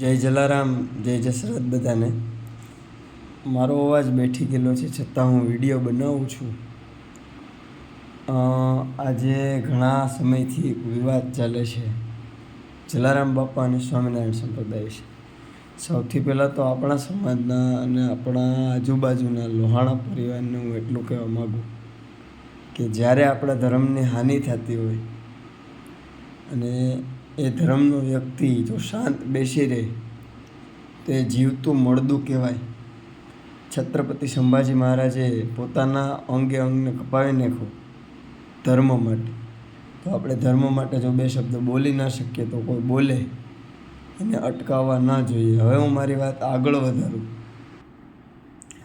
જય જલારામ, જય જસરત બધાને. મારો અવાજ બેઠી ગયેલો છે, છતાં હું વીડિયો બનાવું છું. આજે ઘણા સમયથી એક વિવાદ ચાલે છે. જલારામ બાપા અને સ્વામિનારાયણ સંપ્રદાય છે. સૌથી પહેલાં તો આપણા સમાજના અને આપણા આજુબાજુના લોહાણા પરિવારને હું એટલું કહેવા માગું કે જ્યારે આપણા ધર્મની હાનિ થતી હોય અને એ ધર્મનો વ્યક્તિ જો શાંત બેસી રહે. તો એ જીવતું મળદું કહેવાય. છત્રપતિ સંભાજી મહારાજે પોતાના અંગે અંગને કપાવી નાખો ધર્મ માટે. તો આપણે ધર્મ માટે જો બે શબ્દ બોલી ના શકીએ તો કોઈ બોલે. એને અટકાવવા ના જોઈએ. હવે હું મારી વાત આગળ વધારું.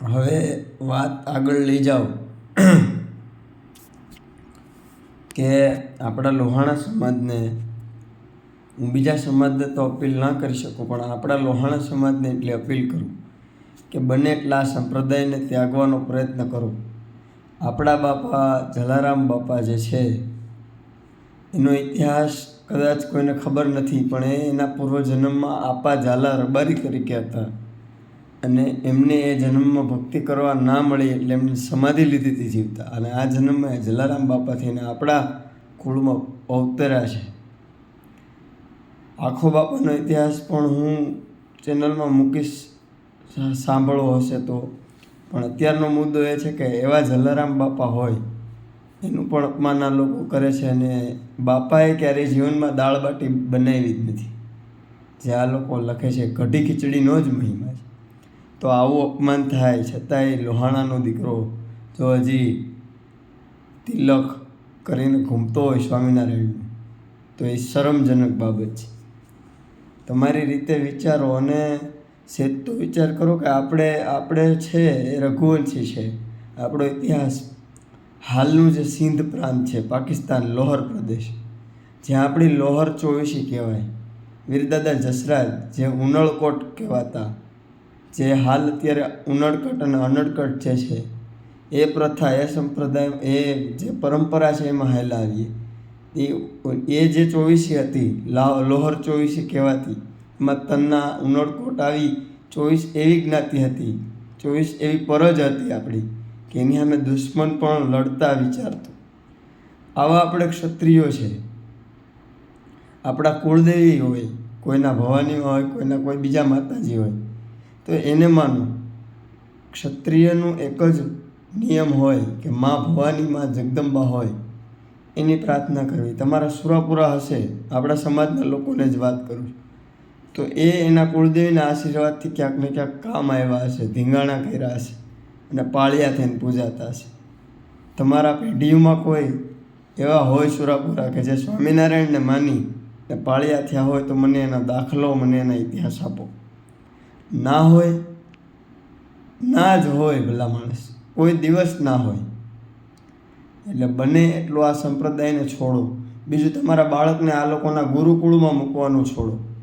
હવે વાત આગળ લઈ જાઉં કે આપણા લોહાણા સમાજને હું બીજા સમાજને તો અપીલ ના કરી શકું, પણ આપણા લોહાણા સમાજને એટલી અપીલ કરું કે બને એટલા સંપ્રદાયને ત્યાગવાનો પ્રયત્ન કરો. આપણા બાપા જલારામ બાપા જે છે, એનો ઇતિહાસ કદાચ કોઈને ખબર નથી, પણ એ એના પૂર્વજન્મમાં આપા ઝાલા રબારી તરીકે હતા અને એમને એ જન્મમાં ભક્તિ કરવા ના મળી એટલે એમને સમાધિ લીધી હતી જીવતા. અને આ જન્મમાં એ જલારામ બાપાથી એને આપણા કુળમાં અવતર્યા છે. આખો બાપાનો ઇતિહાસ પણ હું ચેનલમાં મૂકીશ, સાંભળવો હશે તો. પણ અત્યારનો મુદ્દો એ છે કે એવા જલારામ બાપા હોય, એનું પણ અપમાન આ લોકો કરે છે અને બાપાએ ક્યારેય જીવનમાં દાળ બાટી બનાવી જ નથી. જે આ લોકો લખે છે કઢી ખીચડીનો જ મહિમા છે. તો આવું અપમાન થાય, છતાંય લોહાણાનો દીકરો જો હજી તિલક કરીને ઘૂમતો હોય સ્વામિનારાયણ તો એ શરમજનક બાબત છે. તમારી રીતે વિચારો અને સેજ તો વિચાર કરો કે આપણે આપણે છે એ રઘુવંશી છે. આપણો ઇતિહાસ હાલનું જે સિંધ પ્રાંત છે, પાકિસ્તાન, લોહર પ્રદેશ. જ્યાં આપણી લોહર ચોવીસી કહેવાય. વીરદાદા જસરાજ જે ઉનળકોટ કહેવાતા, જે હાલ અત્યારે ઉનળકટ અને અનળકટ જે છે, એ પ્રથા, એ સંપ્રદાય, એ જે પરંપરા છે એમાં હાલ આવીએ. એ જે ચોવીસી હતી લોહર ચોવીસી કહેવાતી, એમાં તન્ના, ઉનળકોટ આવી ચોવીસ એવી જ્ઞાતિ હતી, ચોવીસ એવી પરજ હતી આપણી, કે એની સામે દુશ્મન પણ લડતા વિચારતો. આવા આપણે ક્ષત્રિયો છે. આપણા કુળદેવી હોય, કોઈના ભવાની હોય, કોઈના કોઈ બીજા માતાજી હોય, તો એને માનો. ક્ષત્રિયનું એક જ નિયમ હોય કે મા ભવાની, મા જગદંબા હોય. એની પ્રાર્થના કરવી. તમારા સુરાપુરા હશે. આપણા સમાજના લોકોને જ વાત કરું તો એ એના કુળદેવીના આશીર્વાદથી ક્યાંક ને ક્યાંક કામ આવ્યા હશે, ધીંગાણા કર્યા હશે અને પાળિયા થઈને પૂજાતા હશે. તમારા પેઢીઓમાં કોઈ એવા હોય સુરાપુરા કે જે સ્વામિનારાયણને માની ને પાળિયા થયા હોય તો મને એના દાખલો, મને એના ઇતિહાસ આપો. ના હોય, ના જ હોય ભલા માણસ. કોઈ દિવસ ના હોય. એટલે બને એટલું આ સંપ્રદાયને છોડો. બીજું તમારા બાળકને આ લોકોના ગુરુકુળમાં મૂકવાનું છોડો.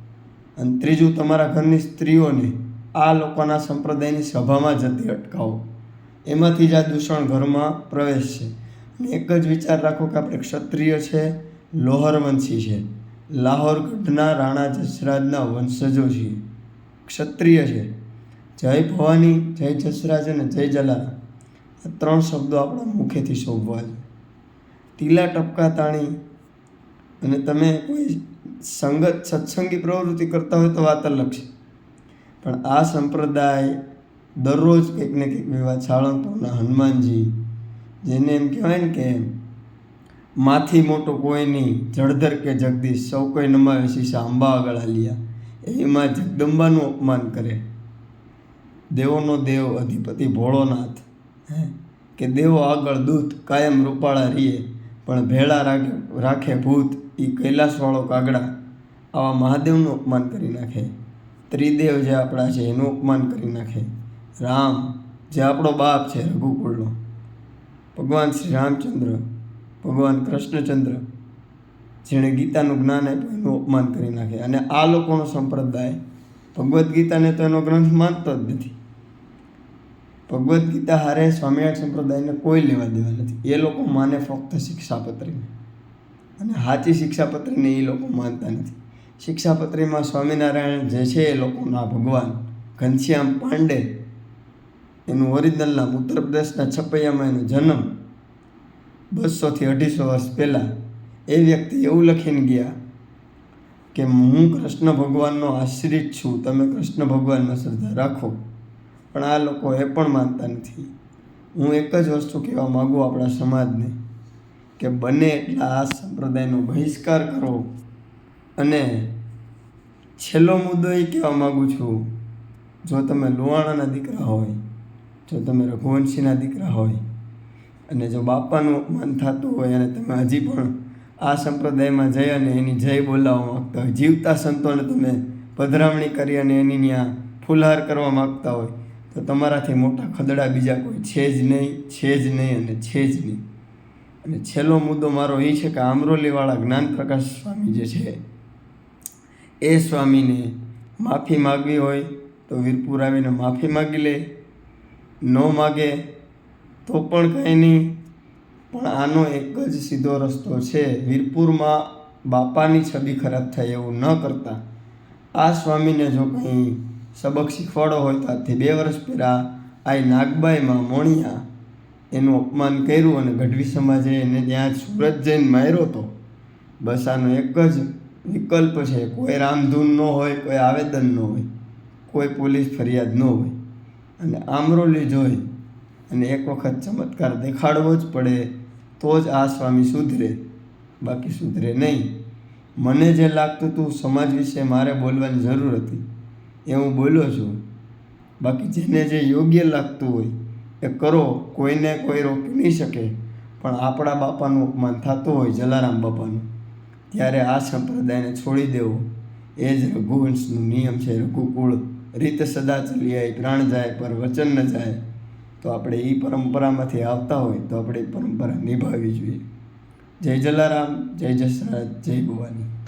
અને ત્રીજું તમારા ઘરની સ્ત્રીઓને આ લોકોના સંપ્રદાયની સભામાં જતી અટકાવો. એમાંથી જ આ દૂષણ ઘરમાં પ્રવેશ છે. અને એક જ વિચાર રાખો કે આપણે ક્ષત્રિય છે, લોહરવંશી છે. લાહોર ગઢના રાણા જસરાજના વંશજો છીએ. ક્ષત્રિય છે. જય ભવાની, જય જસરાજ અને જય જલારામ. ત્રણ શબ્દો આપણા મુખેથી શોભવા જોઈએ. ટીલા ટપકા તાણી અને તમે કોઈ સંગત, સત્સંગી પ્રવૃત્તિ કરતા હોય તો વાત અલગ છે. પણ આ સંપ્રદાય દરરોજ કંઈક ને કંઈક વિવાદ સાળંગપુરના હનુમાનજી, જેને એમ કહેવાય ને કે માથી મોટો કોઈ નહીં, જળધર કે જગદીશ, સૌ કોઈ નમાવે શીશા અંબા આગળ હાલ્યા, એમાં જગદંબાનું અપમાન કરે. દેવોનો દેવ, અધિપતિ ભોળોનાથ કે દેવો આગળ દૂત કાયમ રૂપાળા રીએ પણ ભેળા રાખે રાખે ભૂત એ કૈલાસવાળો કાગડા. આવા મહાદેવનું અપમાન કરી નાખે. ત્રિદેવ જે આપણા છે, એનું અપમાન કરી નાખે. રામ, જે આપણો બાપ છે, રઘુકુળનો. ભગવાન શ્રી રામચંદ્ર, ભગવાન કૃષ્ણચંદ્ર, જેણે ગીતાનું જ્ઞાન આપ્યું, એનું અપમાન કરી નાખે. અને આ લોકોનો સંપ્રદાય ભગવદ્ ગીતાને તો એનો ગ્રંથ માનતો જ નથી. ભગવદ્ ગીતા હારે સ્વામિનારાયણ સંપ્રદાયને કોઈ લેવા દેવા નથી. એ લોકો માને ફક્ત શિક્ષાપત્રીને અને સાચી શિક્ષાપત્રીને એ લોકો માનતા નથી. શિક્ષાપત્રીમાં સ્વામિનારાયણ જે છે એ લોકોના ભગવાન ઘનશ્યામ પાંડે, એનું ઓરિજિનલ નામ ઉત્તર પ્રદેશના છપૈયામાં એનો જન્મ બસોથી અઢીસો વર્ષ પહેલાં એ વ્યક્તિ એવું લખીને ગયા કે હું કૃષ્ણ ભગવાનનો આશ્રિત છું. તમે કૃષ્ણ ભગવાનમાં શ્રદ્ધા રાખો. પણ આ લોકો એ પણ માનતા નથી. હું એક જ વસ્તુ કહેવા માગું આપણા સમાજને કે બને એટલા આ સંપ્રદાયનો બહિષ્કાર કરો અને છેલ્લો મુદ્દો એ કહેવા માગું છું, જો તમે લુહાણાના દીકરા હોય, જો તમે રઘુવંશીના દીકરા હોય અને જો બાપાનું અપમાન થતું હોય અને તમે હજી પણ આ સંપ્રદાયમાં જઈ અને એની જય બોલાવવા માગતા હોય, જીવતા સંતોને તમે પધરામણી કરી અને એની ત્યાં ફુલહાર કરવા માગતા હોય તો તમારાથી મોટા ખદડા બીજા કોઈ છે જ નહીં, છે જ નહીં અને છે જ નહીં. અને છેલ્લો મુદ્દો મારો એ છે કે આમરોલીવાળા જ્ઞાન પ્રકાશ સ્વામી જે છે, એ સ્વામીને માફી માગવી હોય તો વીરપુર આવીને માફી માગી લે. ન માગે તો પણ કંઈ નહીં. પણ આનો એક જ સીધો રસ્તો છે, વીરપુરમાં બાપાની છબી ખરાબ થાય એવું ન કરતા. આ સ્વામીને જો કંઈ સબક શીખવાડો હોય તો આજથી બે વર્ષ પહેલાં આ નાગબાઈમાં મોણિયા એનું અપમાન કર્યું અને ગઢવી સમાજે એને ત્યાં સુરત જઈને માર્યો હતો બસ આનો એક જ વિકલ્પ છે, કોઈ રામધૂન ન હોય, કોઈ આવેદન ન હોય, કોઈ પોલીસ ફરિયાદ ન હોય. અને આમરોલી જોઈ અને એક વખત ચમત્કાર દેખાડવો જ પડે તો જ આ સ્વામી સુધરે, બાકી સુધરે નહીં. મને જે લાગતું હતું સમાજ વિશે મારે બોલવાની જરૂર હતી. એ હું બોલ્યો છું. બાકી જેને જે યોગ્ય લાગતું હોય એ કરો, કોઈને કોઈ રોકી નહીં શકે. પણ આપણા બાપાનું અપમાન થતું હોય જલારામ બાપાનું, ત્યારે આ સંપ્રદાયને છોડી દેવો. એ જ રઘુવંશનું નિયમ છે, રઘુકુળ. રીત સદા ચલી આવી પ્રાણ જાય, પર વચન ન જાય. તો આપણે એ પરંપરામાંથી આવતા હોય તો આપણે પરંપરા નિભાવવી જોઈએ. જય જલારામ, જય જસરાજ, જય ભવાની.